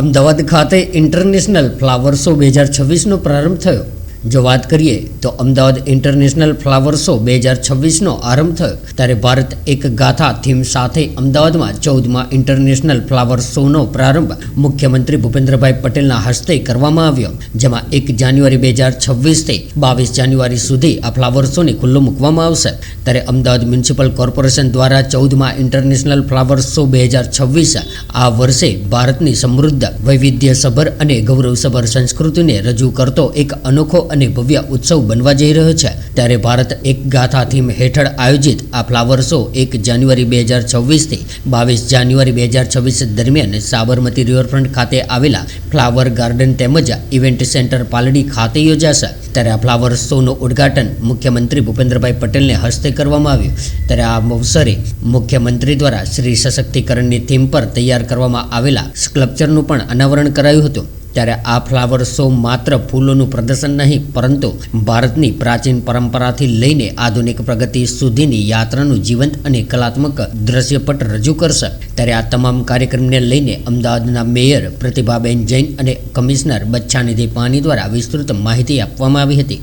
અમદાવાદ ખાતે international flower show બે હજાર છવ્વીસનો પ્રારંભ થયો. જો વાત કરીએ તો અમદાવાદ ઇન્ટરનેશનલ ફ્લાવર શો બે હજાર છવ્વીસનો આરંભ થયો. ત્યારે ભારત એક ગાથા થીમ સાથે અમદાવાદમાં ચૌદમાં ઇન્ટરનેશનલ ફ્લાવર શોનો પ્રારંભ મુખ્યમંત્રી ભૂપેન્દ્રભાઈ પટેલના હસ્તે કરવામાં આવ્યો. જેમાં એક જાન્યુઆરી બે હજાર છવ્વીસથી બાવીસ જાન્યુઆરી સુધી આ ફ્લાવર શોને ખુલ્લો મૂકવામાં આવશે. ત્યારે અમદાવાદ મ્યુનિસિપલ કોર્પોરેશન દ્વારા ચૌદમાં ઇન્ટરનેશનલ ફ્લાવર શો બે હજાર છવ્વીસ આ વર્ષે ભારતની સમૃદ્ધ વૈવિધ્યસભર અને ગૌરવસભર સંસ્કૃતિને રજૂ કરતો એક અનોખો અને ભવ્ય ઉત્સવ બનવા જઈ રહ્યો છે. ત્યારે ભારત એક ગાથા થીમ હેઠળ આયોજિત આ ફ્લાવર શો એક જાન્યુઆરી બે હજાર છવ્વીસથી બાવીસ જાન્યુઆરી બે હજાર છવ્વીસ દરમિયાન સાબરમતી રિવરફ્રન્ટ ખાતે આવેલા ફ્લાવર ગાર્ડન તેમજ ઇવેન્ટ સેન્ટર પાલડી ખાતે યોજાશે. ત્યારે આ ફ્લાવર શોનું ઉદ્ઘાટન મુખ્યમંત્રી ભૂપેન્દ્રભાઈ પટેલને હસ્તે કરવામાં આવ્યું. ત્યારે આ અવસરે મુખ્યમંત્રી દ્વારા શ્રી સશક્તિકરણની થીમ પર તૈયાર કરવામાં આવેલા સ્કલ્પચરનું પણ અનાવરણ કરાયું હતું. ત્યારે આ ફ્લાવર શો માત્ર ફૂલોનું પ્રદર્શન નહીં, પરંતુ ભારતની પ્રાચીન પરંપરાથી લઈને આધુનિક પ્રગતિ સુધીની યાત્રાનું જીવંત અને કલાત્મક દ્રશ્યપટ રજૂ કરશે. ત્યારે આ તમામ કાર્યક્રમને લઈને અમદાવાદના મેયર પ્રતિભાબેન જૈન અને કમિશનર બચ્છાનિધિ પાની દ્વારા વિસ્તૃત માહિતી આપવામાં આવી હતી.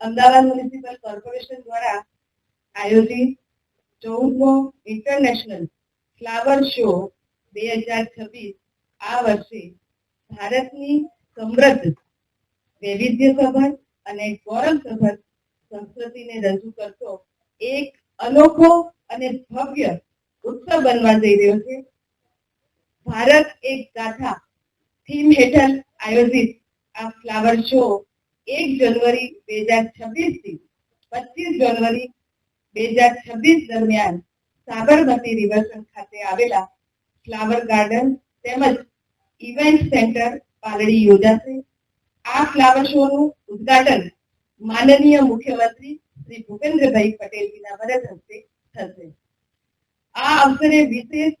અમદાવાદ મ્યુનિસિપલ કોર્પોરેશન દ્વારા આયોજિત ચૌદમો ઇન્ટરનેશનલ ફ્લાવર શો બે હજાર છવ્વીસ આ વર્ષે ભારતની સમૃદ્ધ વૈવિધ્યસભર અને ગૌરવસભર સંસ્કૃતિને રજૂ કરતો એક અનોખો અને ભવ્ય ઉત્સવ બનવા જઈ રહ્યો છે. ભારત એક ગાથા થીમ હેઠળ આયોજિત આ ફ્લાવર શો એક જાન્યુઆરી બે હજાર છવ્વીસથી પચીસ જાન્યુઆરી બે હજાર છવ્વીસ દરમિયાન સાબરમતી રિવરફ્રન્ટ ખાતે આવેલા ફ્લાવર ગાર્ડન તેમજ ઇવેન્ટ સેન્ટર પાલડી યોજાશે. આ ફ્લાવર શો નું ઉદ્ઘાટન માનનીય મુખ્યમંત્રી શ્રી ભૂપેન્દ્રભાઈ પટેલજીના વરદ હસ્તે થશે. આ અવસરે વિશેષ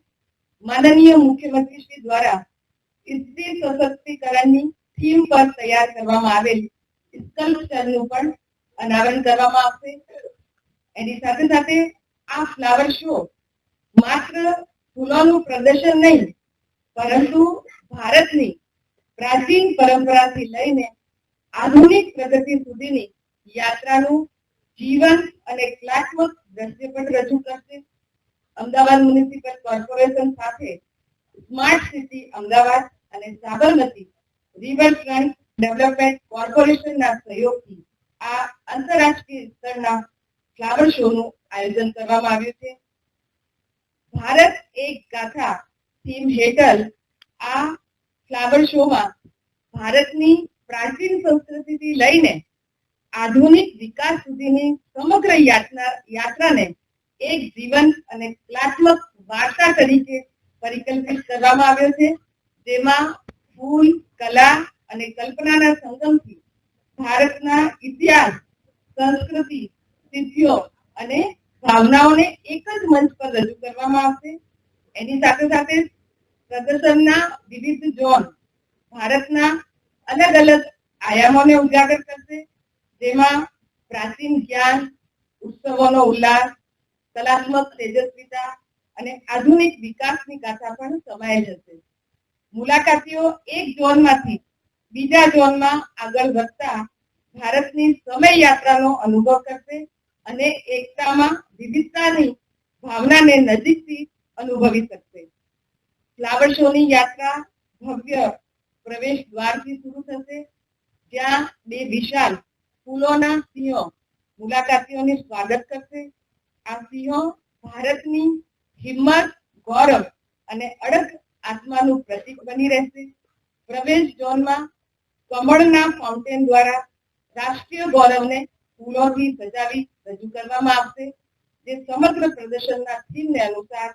માનનીય મુખ્યમંત્રી શ્રી દ્વારા સ્ત્રી સશક્તિકરણની થીમ પર તૈયાર કરવામાં આવેલ સ્કલ્પચરનું પણ અનાવરણ કરવામાં આવશે. એની સાથે સાથે આ ફ્લાવર શો માત્ર ફૂલોનું પ્રદર્શન નહીં, પરંતુ ભારતની પ્રાચીન પરંપરાથી લઈને આધુનિક પ્રગતિ સુધીની યાત્રાનું જીવન અને કલાત્મક દ્રશ્યપટ રજૂ કરશે. અમદાવાદ મ્યુનિસિપલ કોર્પોરેશન સાથે સ્માર્ટ સિટી અમદાવાદ અને સાબરમતી રિવરફ્રન્ટ ડેવલપમેન્ટ કોર્પોરેશનના સહયોગથી આ આંતરરાષ્ટ્રીય સ્તરના ફ્લાવર શોનું આયોજન કરવામાં આવ્યું છે. ભારત એક ગાથા થીમ હેઠળ આ ફ્લાવર શોમાં ભારતની પ્રાચીન સંસ્કૃતિથી લઈને આધુનિક વિકાસ સુધીની સમગ્ર યાત્રા યાત્રાને એક જીવન અને કલાત્મક વાર્તા તરીકે પરિકલ્પિત કરવામાં આવ્યો છે, જેમાં ફૂલ, કલા અને કલ્પનાના સંગમથી ભારતના ઇતિહાસ, સંસ્કૃતિ, સિદ્ધિઓ અને ભાવનાઓને એક જ મંચ પર રજૂ કરવામાં આવશે. એની સાથે સાથે પ્રદર્શનના વિવિધ ઝોન ભારતના અલગ અલગ આયામોને ઉજાગર કરશે, જેમાં પ્રાચીન જ્ઞાન, ઉત્સવોનો ઉલ્લાસ, કલાત્મક તેજસ્વીતા અને આધુનિક વિકાસની ગાથા પણ સમાયેલ હશે. મુલાકાતીઓ એક ઝોનમાંથી બીજા ઝોનમાં આગળ વધતા ભારતની સમય યાત્રાનો અનુભવ કરશે અને એકતામાં વિવિધતાની ભાવનાને નજીકથી અનુભવી શકશે. ફ્લાવર શોની યાત્રા ભવ્ય પ્રવેશ દ્વારથી શરૂ થશે. જ્યાં બે વિશાળ ફૂલોના સિંહો મુલાકાતીઓને સ્વાગત કરશે. આ સિંહો ભારતની હિંમત, ગૌરવ અને અડગ આત્માનું પ્રતીક બની રહેશે. પ્રવેશ ઝોનમાં કમળના ફાઉન્ટેન દ્વારા રાષ્ટ્રીય ગૌરવને ફૂલોથી સજાવી રજૂ કરવામાં આવશે, જે સમગ્ર પ્રદર્શનના થીમને અનુસાર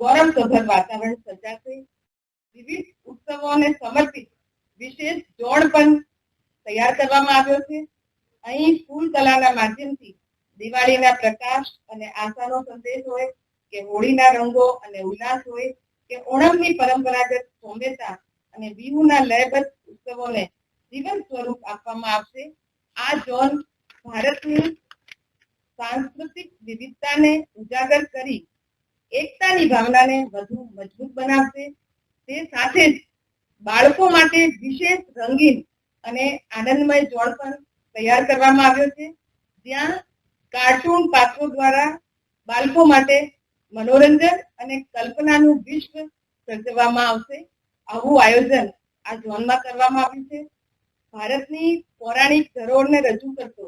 ગૌરવસભર વાતાવરણ સર્જાશે વિવિધ ઉત્સવોને સમર્પિત વિશેષ જોડ પણ તૈયાર કરવામાં આવ્યો છે. અહીં ફૂલ કલાના માધ્યમથી દિવાળીના પ્રકાશ અને આશાનો સંદેશ હોય કે હોળીના રંગો અને ઉલ્લાસ હોય કે ઓણમની પરંપરાગત સૌમ્યતા અને બિહુના લયબદ્ધ ઉત્સવોને જીવન સ્વરૂપ આપવામાં આવશે. આ ઝોન ભારતની સાંસ્કૃતિક વિવિધતાને ઉજાગર કરી એકતાની ભાવનાને વધુ મજબૂત બનાવશે. તે સાથે જ બાળકો માટે વિશેષ રંગીન અને આનંદમય ઝોન પણ તૈયાર કરવામાં આવ્યો છે. જ્યાં કાર્ટૂન પાત્રો દ્વારા બાળકો માટે મનોરંજન અને કલ્પનાનું વિશ્વ સર્જવામાં આવશે. આવું આયોજન આ ઝોનમાં કરવામાં આવ્યું છે. ભારતની પૌરાણિક ધરોહરને રજૂ કરતો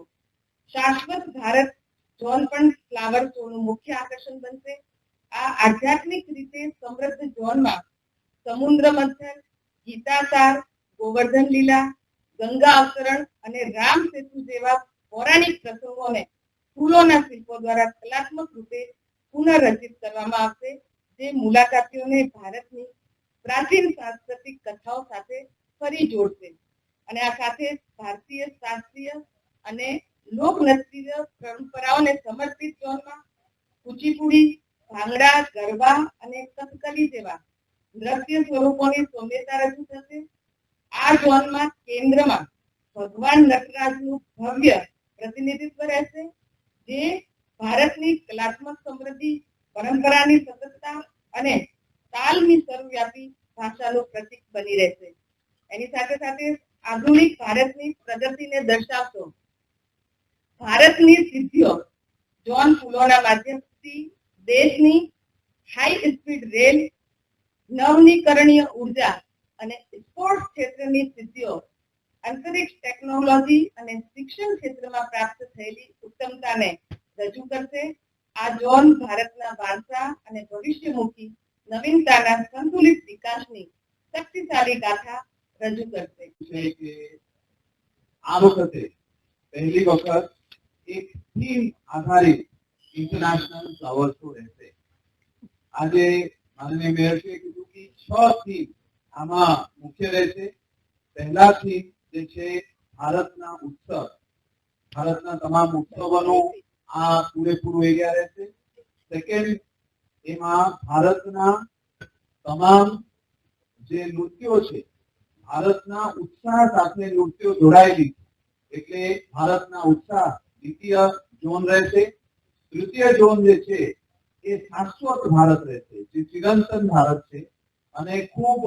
શાશ્વત ભારત ઝોન પણ ફ્લાવર શોનું મુખ્ય આકર્ષણ બનશે. આ આધ્યાત્મિક રીતે સમૃદ્ધ ઝોનમાં સમુદ્ર મંથન, ગીતાસાર, ગોવર્ધન લીલા, ગંગા અવતરણ અને રામ સેતુ જેવા પૌરાણિક પ્રસંગોને ફૂલોના શિલ્પો દ્વારા કલાત્મક રૂપે પુનઃરચિત કરવામાં આવશે, જે મુલાકાતીઓને ભારતની પ્રાચીન સાંસ્કૃતિક કથાઓ સાથે ફરી જોડશે. અને આ સાથે ભારતીય શાસ્ત્રીય અને લોકનૃત્ય પરંપરાઓને સમર્પિત ઝોનમાં કુચીપુડી ભાંગડા, ગરબા અને કથકલી જેવા દ્રશ્ય સ્વરૂપોની સૌમ્યતા રજૂ થશે. આ ઝોનમાં કેન્દ્રમાં ભગવાન નટરાજનું ભવ્ય પ્રતિનિધિત્વ રહેશે, જે ભારતની કલાત્મક સમૃદ્ધિ, પરંપરાની સતતતા અને તાલની સર્વવ્યાપી ભાષાનું પ્રતીક બની રહેશે. એની સાથે સાથે આધુનિક ભારતની પ્રગતિને દર્શાવતો ભારતની સિદ્ધિઓ, જોન ફૂલોના માધ્યમથી દેશની હાઈ સ્પીડ રેલ નવનીકરણીય ઊર્જા અને સ્પોર્ટ્સ ક્ષેત્રની સિદ્ધિઓ, અંતરિક્ષ ટેકનોલોજી અને શિક્ષણ ક્ષેત્રમાં પ્રાપ્ત થયેલી ઉત્તમતાને રજૂ કરશે. આ ઝોન ભારતના વારસા અને ભવિષ્યમુખી નવીનતાના સંતુલિત વિકાસની શક્તિશાળી ગાથા રજૂ કરશે. આ વખતે પહેલી વખત એક થીમ આધારિત ઇન્ટરનેશનલ ફ્લાવર શો રહેશે. આજે માનનીય મેયરશ્રીએ કીધું કે છ થીમ આમાં મુખ્ય રહેશે. પહેલા થીમ જે છે ભારતના ઉત્સવ. ભારતના તમામ ઉત્સવોનો આ પૂરેપૂરું એરિયા રહેશે. સેકન્ડ એમાં ભારતના તમામ જે નૃત્યો છે, ભારતના ઉત્સાહ સાથે નૃત્યો જોડાયેલી એટલે ભારતના ઉત્સાહ દ્વિતીય ઝોન રહેશે. તૃતીય ઝોન જે છે, એ શાશ્વત ભારત રહેશે, જે ચિરંતન ભારત છે. અને ખૂબ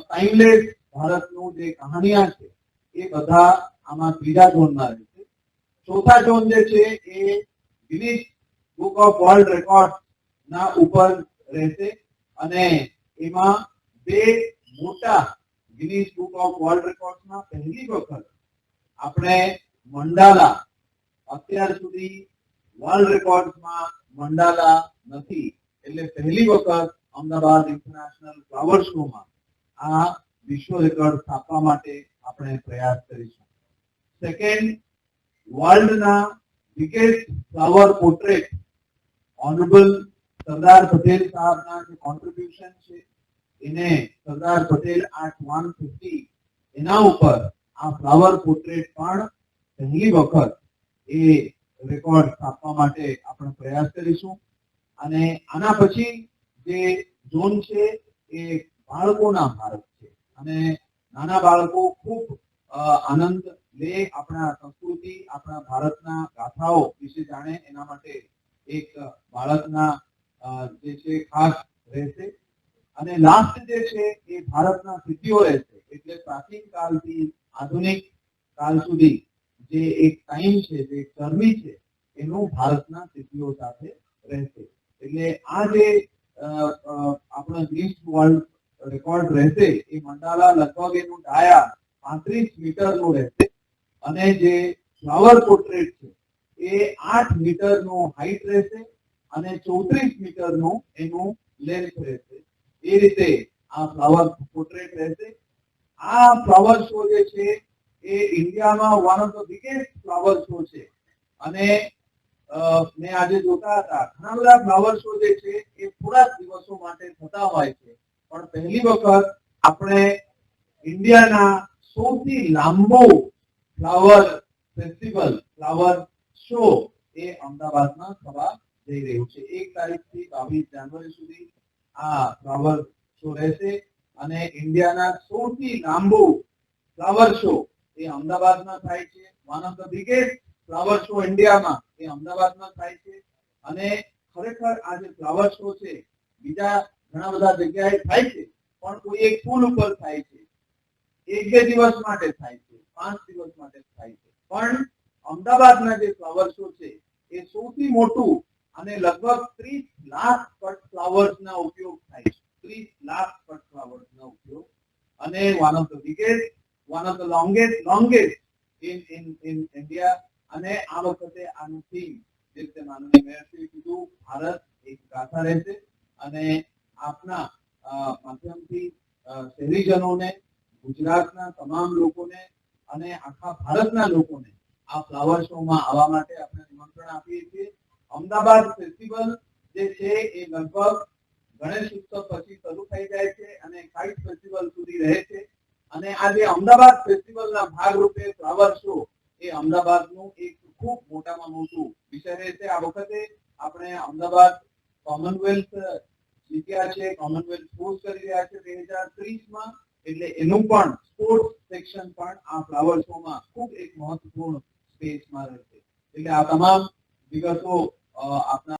ટાઈમલેસ ભારતનું જે કહાણીયા છે, એ બધા આમાં ત્રીજા ઝોનમાં રહેશે ચોથા ઝોન જે છે, એ Guinness book of world record ના ઉપર રહેશે. અને એમાં બે મોટા ગિનિસ બુક ઓફ વર્લ્ડ રેકોર્ડમાં પહેલી વખત આપણે મંડાલા અત્યાર સુધી વર્લ્ડ રેકોર્ડમાં મંડાલા નથી. એટલે પહેલી વખત અમદાવાદ ઇન્ટરનેશનલ ફ્લાવર શોમાં આ વિશ્વ રેકોર્ડ સ્થાપવા માટે આપણે પ્રયાસ કરીશું. Second વર્લ્ડના biggest flower portrait honourable Sardar Patel સાહેબના જે કોન્ટ્રીબ્યુશન છે, એને Sardar Patel art one fifty એના ઉપર આ ફ્લાવર પોર્ટ્રેટ પણ પહેલી વખત એ રેકોર્ડ સ્થાપવા માટે આપણે પ્રયાસ કરીશું. અને આના પછી જે ઝોન છે એ બાળકોના ભારત છે. અને નાના બાળકો ખૂબ આનંદ લે આપણા સંસ્કૃતિ, આપણા ભારતના ગાથાઓ વિશે જાણે. એના માટે એક બાળકના જે છે ખાસ રહેશે. અને લાસ્ટ જે છે એ ભારતના સિદ્ધિઓ રહેશે. એટલે પ્રાચીન કાળથી આધુનિક કાળ સુધી જે એક ટાઈમ છે, જે જર્ની છે, એનો ભારતના સિદ્ધિઓ સાથે રહેશે. એટલે આ જે આપણા ગિનિસ વર્લ્ડ રેકોર્ડ રહેશે, એ મંડાલા લગભગ એનું ડાયા પાંત્રીસ મીટરનું રહેશે. અને જે ફ્લાવર પોર્ટ્રેટ છે, એ આઠ મીટરનું હાઈટ રહેશે અને ચોત્રીસ મીટરનું એનું લેન્થ રહેશે. એ રીતે આ ફ્લાવર પોર્ટ્રેટ રહેશે. આ ફ્લાવર શો જે છે એ ઇન્ડિયામાં one of the biggest flower show છે. અને મેં આજે જોતા હતા. ઘણા બધા ફ્લાવર શો જે છે, એ થોડા દિવસો માટે થતા હોય છે. પણ પહેલી વખત આપણે ઇન્ડિયાના સૌથી લાંબો ફ્લાવર ફેસ્ટિવલ ફ્લાવર શો એ અમદાવાદમાં થવા જઈ રહ્યું છે. એક તારીખથી બાવીસ જાન્યુઆરી સુધી આ ફ્લાવર શો રહેશે. અને ઇન્ડિયાના સૌથી લાંબો ફ્લાવર શો એ અમદાવાદમાં થાય છે. One of the biggest flower show ઇન્ડિયામાં એ અમદાવાદમાં થાય છે. અને ખરેખર આ જે ફ્લાવર શો છે, બીજા ઘણા બધા જગ્યાએ થાય છે, પણ કોઈ એક પુલ ઉપર થાય છે. એક બે દિવસ માટે થાય છે, પાંચ દિવસ માટે થાય છે. પણ અમદાવાદના જે ફ્લાવર શો છે, એ સૌથી મોટું અને લગભગ ત્રીસ લાખ કટ ફ્લાવર્સ ના ઉપયોગ થાય છે. ત્રીસ લાખ કટ ફ્લાવર્સ ઉપયોગ. અને one of the biggest one of the longest, longest in, in, in India. અને આ વખતે આનું થીમ જે રીતે માનનીય મેયરશ્રીએ કીધું ભારત એક ગાથા રહેશે. અને આપના માધ્યમથી શહેરીજનોને ગુજરાતના તમામ લોકોને અને આખા ભારતના લોકોને આ ફ્લાવર શોમાં આવવા માટે આપણે નિમંત્રણ આપીએ છીએ. અમદાવાદ ફેસ્ટિવલ જે છે એ લગભગ ગણેશ ઉત્સવ પછી શરૂ થઈ જાય છે અને કાઇટ ફેસ્ટિવલ સુધી રહે છે. અને આ જે અમદાવાદ ફેસ્ટિવલના ભાગરૂપે ફ્લાવર શો એ અમદાવાદનું એક ખૂબ મોટામાં મોટું વિષય રહેશે આ વખતે આપણે અમદાવાદ કોમનવેલ્થ જીત્યા છે કોમનવેલ્થ સ્પોર્ટ કરી રહ્યા છે બે હજાર ત્રીસમાં. એટલે એનું પણ સ્પોર્ટ સેક્શન પણ આ ફ્લાવર શોમાં ખૂબ એક મહત્વપૂર્ણ સ્પેસમાં રહેશે. એટલે આ તમામ વિગતો આપના